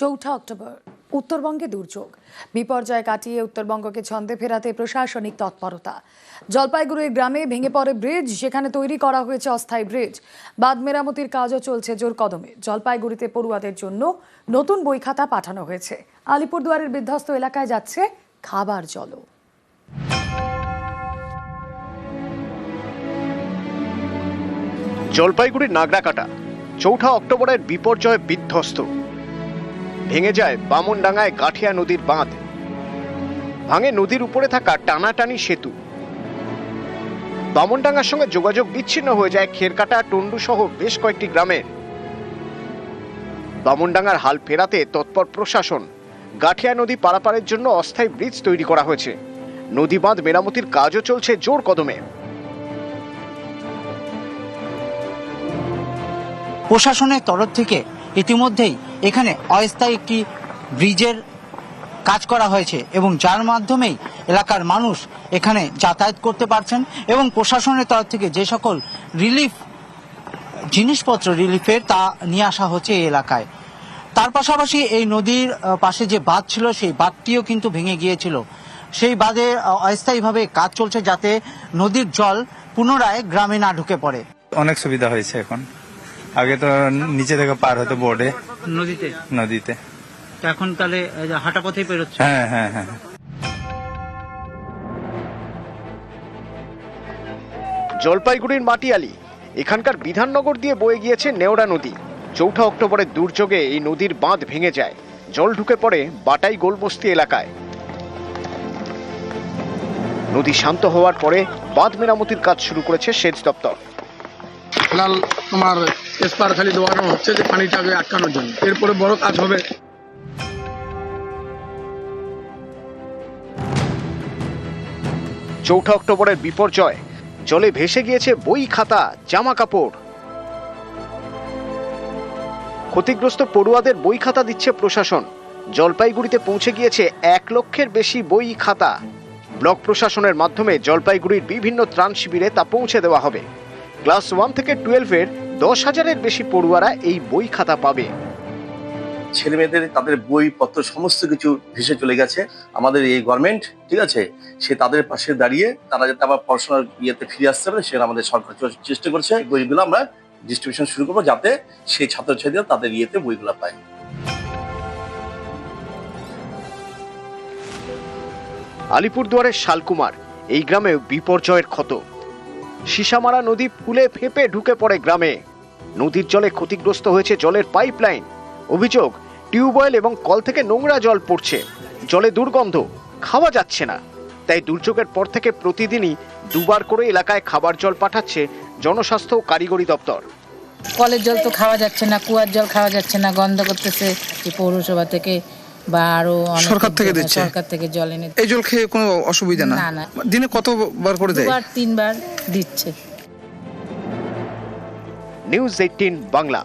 চৌঠা অক্টোবর, উত্তরবঙ্গে দুর্যোগ। বিপর্যয় কাটিয়ে উত্তরবঙ্গকে ছন্দে ফেরাতে প্রশাসনিক তৎপরতা। জলপাইগুড়ির গ্রামে ভেঙে পড়ে ব্রিজ, সেখানে তৈরি করা হয়েছে অস্থায়ী ব্রিজ। বাঁধ মেরামতির কাজও চলছে জোর কদমে। জলপাইগুড়িতে পড়ুয়াদের জন্য নতুন বই খাতা পাঠানো হয়েছে। আলিপুরদুয়ারের বিধ্বস্ত এলাকায় যাচ্ছে খাবার জলও। জলপাইগুড়ির নাগরাকাটা, চৌঠা অক্টোবরের বিপর্যয় বিধ্বস্ত। ভেঙে যায় বামনডাঙ্গায় গাঠিয়া নদীর বাঁধ। ভাঙে নদীর উপরে থাকা টানাটানি সেতু। বামনডাঙ্গার সঙ্গে যোগাযোগ বিচ্ছিন্ন হয়ে যায় খেরকাটা টন্ডু সহ বেশ কয়েকটি গ্রামের বামনডাঙ্গার হাল ফেরাতে তৎপর প্রশাসন। গাঠিয়া নদী পারাপারের জন্য অস্থায়ী ব্রিজ তৈরি করা হয়েছে। নদী বাঁধ মেরামতির কাজও চলছে জোর কদমে। প্রশাসনের তরফ থেকে ইতিমধ্যেই এখানে অস্থায়ী একটি ব্রিজের কাজ করা হয়েছে এবং যার মাধ্যমেই এলাকার মানুষ এখানে যাতায়াত করতে পারছেন এবং প্রশাসনের তরফ থেকে যে সকল রিলিফ, জিনিসপত্র রিলিফের তা নিয়ে আসা হচ্ছে এই এলাকায়। তার পাশাপাশি এই নদীর পাশে যে বাঁধ ছিল সেই বাঁধটিও কিন্তু ভেঙে গিয়েছিল। সেই বাঁধে অস্থায়ীভাবে কাজ চলছে যাতে নদীর জল পুনরায় গ্রামে না ঢুকে পড়ে। অনেক সুবিধা হয়েছে এখন। আগে তো নিচে থেকে পার হতো বোর্ডে নদীতে? নদীতে। এখন তাহলে হাঁটা পথেই পেরোচ্ছে? হ্যাঁ হ্যাঁ হ্যাঁ। জলপাইগুড়ির মাটিয়ালি এখানকার বিধাননগর দিয়ে বয়ে গিয়েছে নেওড়া নদী। চৌঠা অক্টোবরের দুর্যোগে এই নদীর বাঁধ ভেঙে যায়। জল ঢুকে পড়ে বাটাই গোলবস্তি এলাকায়। নদী শান্ত হওয়ার পরে বাঁধ মেরামতির কাজ শুরু করেছে সেচ দপ্তর। লাল তোমার স্পার খালি দেওয়ানো হচ্ছে যে পানিটাকে আটকানোর জন্য। এরপরে বড় কাজ হবে। চৌঠা অক্টোবরের বিপর্যয়। জলে ভেসে গিয়েছে বই খাতা, জামা কাপড়। ক্ষতিগ্রস্ত পড়ুয়াদের বই খাতা দিচ্ছে প্রশাসন। জলপাইগুড়িতে পৌঁছে গিয়েছে এক লক্ষের বেশি বই খাতা। ব্লক প্রশাসনের মাধ্যমে জলপাইগুড়ির বিভিন্ন ত্রাণ শিবিরে তা পৌঁছে দেওয়া হবে। ক্লাস ওয়ান থেকে টুয়েলভের দশ হাজারের বেশি পড়ুয়ারা এই বই খাতা পাবে। ছেলে মেয়েদের তাদের বইপত্র সমস্ত কিছু ভেসে চলে গেছে আমাদের এই গভর্নমেন্ট ঠিক আছে? সে তাদের পাশে দাঁড়িয়ে তারা যাতে আবার পড়াশোনার ইয়েতে ফিরে আসতে পারে সেটা আমাদের সরকার চেষ্টা করছে বইগুলো আমরা ডিস্ট্রিবিউশন শুরু করব যাতে সেই ছাত্রছাত্রীরা তাদের ইয়েতে বইগুলো পায়। আলিপুরদুয়ারের শালকুমার এই গ্রামে বিপর্যয়ের ক্ষত। সিসামারা নদী ফুলে ফেপে ঢুকে পড়ে গ্রামে। নদীর জলে ক্ষতিগ্রস্ত হয়েছে জলের পাইপলাইন। অভিযোগ টিউবওয়েল এবং কল থেকে নোংরা জল পড়ছে। জলে দুর্গন্ধ, খাওয়া যাচ্ছে না। তাই দুর্যোগের পর থেকে প্রতিদিনই দুবার করে এলাকায় খাবার জল পাঠাচ্ছে জনস্বাস্থ্য ও কারিগরি দপ্তর। কলের জল তো খাওয়া যাচ্ছে না, কুয়ার জল খাওয়া যাচ্ছে না, গন্ধ করতেছে পৌরসভা থেকে। বা আরও সরকার থেকে দিচ্ছে? সরকার থেকে জল এনে এই জল খেয়ে কোনো অসুবিধা না না। দিনে কতবার করে দেয় দুবার তিনবার দিচ্ছে নিউজ এইটিন বাংলা